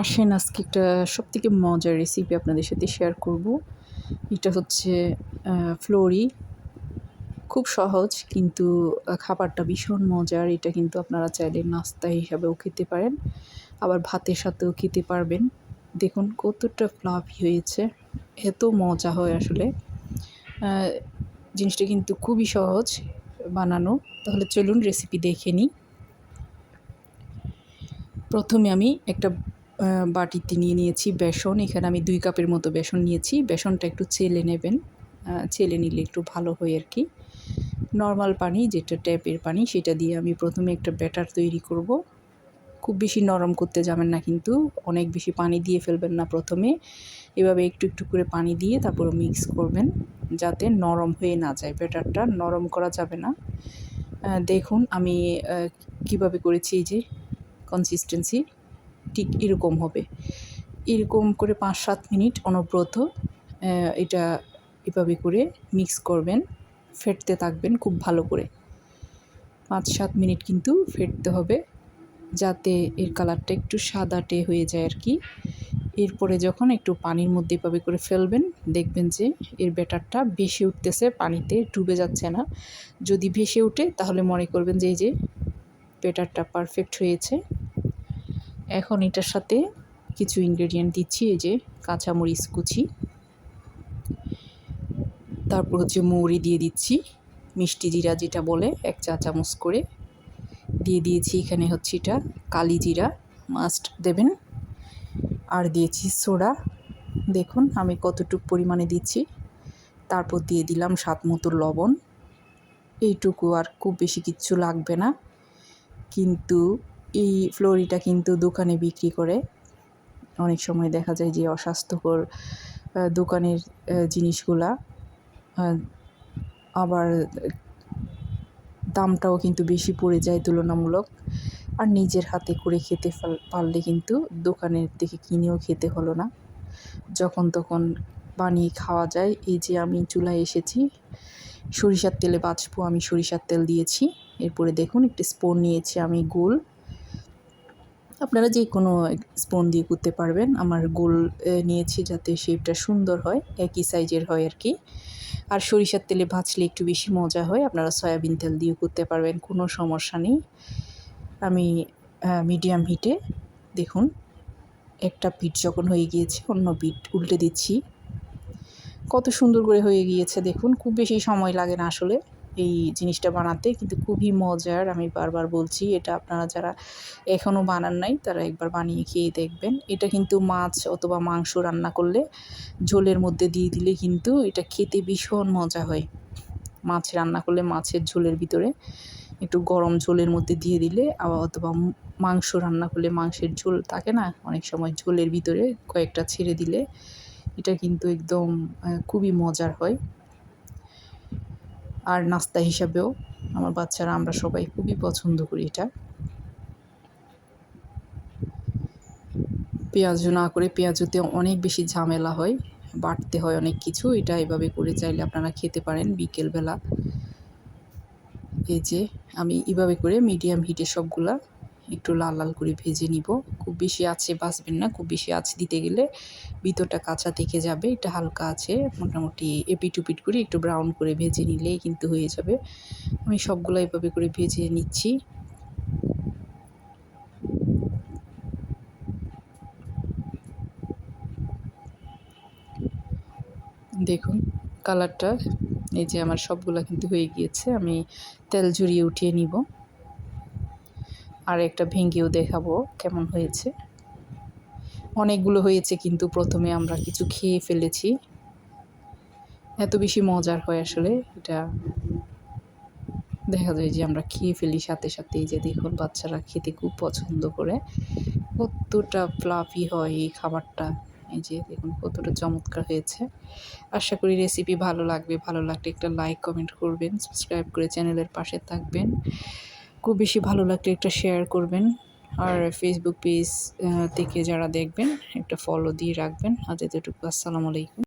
আসেন, আজকে একটা সব থেকে মজার রেসিপি আপনাদের সাথে শেয়ার করব। এটা হচ্ছে ফ্লোরি খুব সহজ, কিন্তু খাবারটা ভীষণ মজার। এটা কিন্তু আপনারা চাইলে নাস্তা হিসাবেও খেতে পারেন, আবার ভাতের সাথেও খেতে পারবেন। দেখুন কতটা ফ্লাফি হয়েছে, এত মজা হয় আসলে। জিনিসটা কিন্তু খুবই সহজ বানানো। তাহলে চলুন রেসিপি দেখে নিই। প্রথমে আমি একটা বাটিতে নিয়ে নিয়েছি বেসন। এখানে আমি দুই কাপের মতো বেসন নিয়েছি। বেসনটা একটু চেলে নেবেন। চেলে নিলে একটু ভালো হয় আর কি। নর্মাল পানি, যেটা ট্যাপের পানি, সেটা দিয়ে আমি প্রথমে একটা ব্যাটার তৈরি করব। খুব বেশি নরম করতে যাবেন না কিন্তু, অনেক বেশি পানি দিয়ে ফেলবেন না প্রথমে। এভাবে একটু একটু করে পানি দিয়ে তারপর মিক্স করবেন, যাতে নরম হয়ে না যায় ব্যাটারটা। নরম করা যাবে না। দেখুন আমি কীভাবে করেছি এই যে কনসিস্টেন্সি ঠিক এরকম হবে। এরকম করে পাঁচ সাত মিনিট অনব্রত এটা এভাবে করে মিক্স করবেন, ফেটতে থাকবেন খুব ভালো করে। পাঁচ সাত মিনিট কিন্তু ফেটতে হবে, যাতে এর কালারটা একটু সাদাটে হয়ে যায় আর কি এরপরে যখন একটু পানির মধ্যে এভাবে করে ফেলবেন, দেখবেন যে এর ব্যাটারটা বেশি উঠতেছে, পানিতে ডুবে যাচ্ছে না। যদি ভেসে উঠে তাহলে মনে করবেন যে এই যে ব্যাটারটা পারফেক্ট হয়েছে। এখন এটার সাথে কিছু ইনগ্রেডিয়েন্ট দিচ্ছি, এই যে কাঁচামরিচ কুচি। তারপর হচ্ছে মৌরি দিয়ে দিচ্ছি, মিষ্টি জিরা যেটা বলে, এক চা চামচ করে। দিয়ে দিয়েছি এখানে হচ্ছে এটা কালি জিরা মাস্ট দেবেন। আর দিয়েছি সোডা। দেখুন আমি কতটুকু পরিমাণে দিচ্ছি। তারপর দিয়ে দিলাম স্বাদ মতো লবণ। এইটুকু আর খুব বেশি কিচ্ছু লাগবে না। কিন্তু এই ফ্লোরিটা কিন্তু দোকানে বিক্রি করে। অনেক সময় দেখা যায় যে অস্বাস্থ্যকর দোকানের জিনিসগুলা আবার দামটাও কিন্তু বেশি পড়ে যায় তুলনামূলক। আর নিজের হাতে করে খেতে পারলে কিন্তু দোকানের থেকে কিনেও খেতে হলো না। যখন তখন বানিয়ে খাওয়া যায়। এই যে আমি চুলায় এসেছি, সরিষার তেলে বাঁচবো, আমি সরিষার তেল দিয়েছি। এরপরে দেখুন, একটি স্পোন নিয়েছি আমি গোল আপনারা যে কোনো স্পুন দিয়ে করতে পারবেন। আমার গোল নিয়েছি যাতে শেপটা সুন্দর হয়, একই সাইজের হয় আর কি আর সরিষার তেলে ভাজলে একটু বেশি মজা হয়। আপনারা সয়াবিন তেল দিয়েও করতে পারবেন, কোনো সমস্যা নেই। আমি মিডিয়াম হিটে দেখুন, একটা পিঠ যখন হয়ে গিয়েছে, অন্য পিঠ উল্টে দিচ্ছি। কত সুন্দর করে হয়ে গিয়েছে, দেখুন, খুব বেশি সময় লাগে না আসলে। এই জিনিসটা বানাতে, কিন্তু খুবই মজার, আমি বারবার বলছি, এটা আপনারা যারা এখনও বানান নাই, তারা একবার বানিয়ে খেয়ে দেখবেন। এটা কিন্তু মাছ অথবা মাংস রান্না করলে ঝোলের মধ্যে দিয়ে দিলে কিন্তু এটা খেতে ভীষণ মজা হয়। মাছ রান্না করলে মাছের ঝোলের ভিতরে একটু গরম ঝোলের মধ্যে দিয়ে দিলে, আবার অথবা মাংস রান্না করলে মাংসের ঝোল থাকে না, অনেক সময় ঝোলের ভিতরে কয়েকটা ছেড়ে দিলে, এটা কিন্তু একদম খুবই মজার হয়। আর নাস্তা হিসাবেও আমার বাচ্চারা, আমরা সবাই খুবই পছন্দ করি এটা। পেঁয়াজু না করে, পেঁয়াজুতে অনেক বেশি ঝামেলা হয় বাটতে হয় অনেক কিছু। এটা এভাবে করে চাইলে আপনারা খেতে পারেন বিকেলবেলা। এই যে, আমি এভাবে করে মিডিয়াম হিটে সবগুলা একটু লাল লাল করে ভেজে নিব। খুব বেশি আছে বাঁচবেন না, খুব বেশি আছে দিতে গেলে ভিতরটা কাঁচা থেকে যাবে এটা হালকা আছে মোটামুটি এপিট উপিট করে একটু ব্রাউন করে ভেজে নিলেই কিন্তু হয়ে যাবে। আমি সবগুলো এভাবে করে ভেজে নিচ্ছি। দেখুন কালারটা এই যে আমার সবগুলো কিন্তু হয়ে গিয়েছে, আমি তেল ঝরিয়ে উঠিয়ে নিব। আর একটা ভেঙেও দেখাবো কেমন হয়েছে। অনেকগুলো হয়েছে কিন্তু প্রথমে আমরা কিছু খেয়ে ফেলেছি। এত বেশি মজার হয় আসলে এটা। দেখা যায় যে আমরা খেয়ে ফেলি সাথে সাথে যে দেখুন বাচ্চারা খেতে খুব পছন্দ করে। কতটা ফ্লাফি হয় এই খাবারটা। এই যে দেখুন কতটা চমৎকার হয়েছে। আশা করি রেসিপি ভালো লাগবে। ভালো লাগলে একটা লাইক কমেন্ট করবেন সাবস্ক্রাইব করে চ্যানেলের পাশে থাকবেন। খুব বেশি ভালো লাগলে একটা শেয়ার করবেন। আর ফেসবুক পেজ থেকে যারা দেখবেন একটা ফলো দিয়ে রাখবেন। আজ এতটুকু। আসসালামু আলাইকুম।